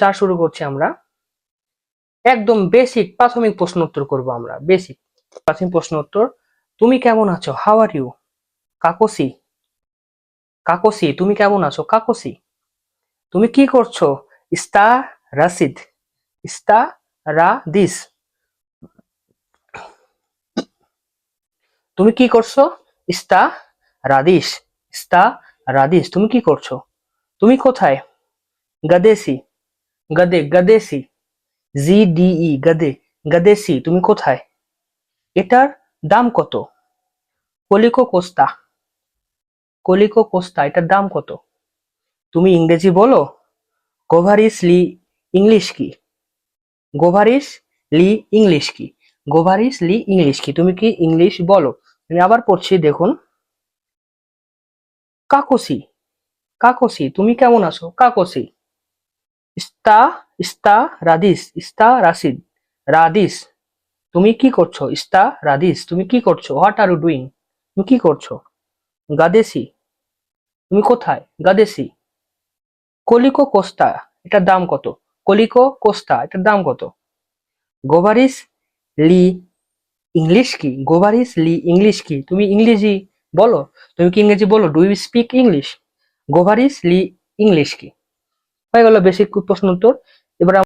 চার শুরু করছি আমরা। একদম বেসিক প্রাথমিক প্রশ্ন উত্তর করব আমরা বেসিক প্রাথমিক প্রশ্ন উত্তর। তুমি কেমন আছো? How are you কাকসি? কাকসি, তুমি কেমন আছো? কাকসি। তুমি কি করছ? ইস্তা রাশিদ ইস্তা রা দিস তুমি কি করছ? ইস্তা রাদিস ইস্তা রাদিস তুমি কি করছ? তুমি কোথায়? গদেসি গদে গদেসি জি ডিই গদে গদেসি তুমি কোথায়? এটার দাম কত? কলিকো কোস্তা। কলিকো কোস্তা, এটার দাম কত? তুমি ইংরেজি বলো? গোভারিস লি ইংলিশ কি? গোভারিস লি ইংলিশ কি? গোভারিস লি ইংলিশ কি? তুমি কি ইংলিশ বলো? আমি আবার পড়ছি, দেখুন। কাকসি কাকসি, তুমি কেমন আছো? কাকসি। ইস্তা ইস্তা, রাদিস, ইস্তা রাশিদ রাদিস, তুমি কি করছ? ইস্তা, রাদিস, তুমি কি করছ? হোয়াট আর ইউ ডুইং তুমি কি করছ? গাদেসি, তুমি কোথায়? গাদেসি। কলিকো কোস্তা, এটার দাম কত? কলিকো কোস্তা, এটার দাম কত? গোভারিস লি ইংলিশ কি? গোভারিস লি ইংলিশ কি? তুমি ইংরেজি বলো? তুমি কি ইংরেজি বলো? ডু ইউ স্পিক ইংলিশ গোভারিস লি ইংলিশ কি? হয়ে গেল বেসিক প্রশ্ন উত্তর। এবার